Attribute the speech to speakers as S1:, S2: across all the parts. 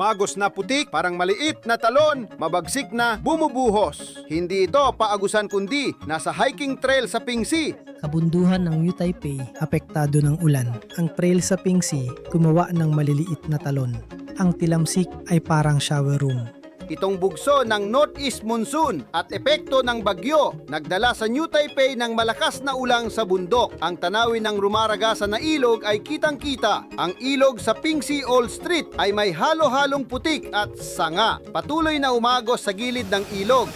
S1: umagos na putik, parang maliit na talon, mabagsik na bumubuhos. Hindi ito paagusan kundi nasa hiking trail sa Pingsi.
S2: Kabunduhan ng New Taipei, apektado ng ulan. Ang trail sa Pingsi, gumawa ng maliliit na talon. Ang tilamsik ay parang shower room.
S1: Itong bugso ng Northeast Monsoon at epekto ng bagyo nagdala sa New Taipei ng malakas na ulang sa bundok. Ang tanawin ng rumaragasan na ilog ay kitang-kita. Ang ilog sa Pingsi Old Street ay may halo-halong putik at sanga. Patuloy na umagos sa gilid ng ilog.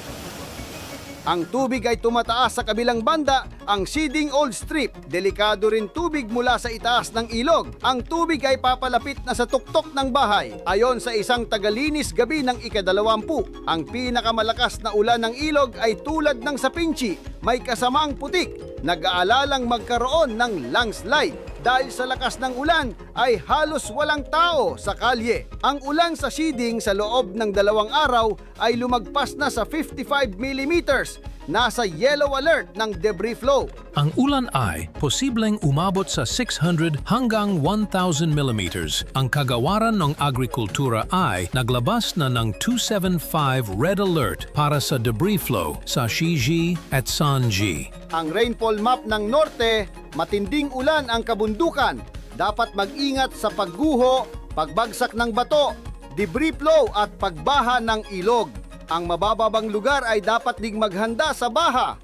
S1: Ang tubig ay tumataas sa kabilang banda, ang Seeding Old Strip. Delikado rin tubig mula sa itaas ng ilog. Ang tubig ay papalapit na sa tuktok ng bahay. Ayon sa isang tagalinis gabi ng ikadalawampu, ang pinakamalakas na ulan ng ilog ay tulad ng sa Pinchi, may kasamaang putik. Nag-aalalang magkaroon ng landslide. Dahil sa lakas ng ulan ay halos walang tao sa kalye. Ang ulan sa Siding sa loob ng dalawang araw ay lumagpas na sa 55 millimeters. Nasa yellow alert ng debris flow.
S3: Ang ulan ay posibleng umabot sa 600 hanggang 1,000 millimeters. Ang kagawaran ng agrikultura ay naglabas na ng 275 red alert para sa debris flow sa Shiji at Sanji.
S1: Ang rainfall map ng norte, matinding ulan ang kabundukan. Dapat mag-ingat sa pagguho, pagbagsak ng bato, debris flow at pagbaha ng ilog. Ang mabababang lugar ay dapat ding maghanda sa baha.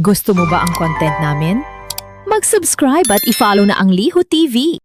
S4: Gusto mo ba ang content namin? Mag-subscribe at i-follow na ang Liho TV.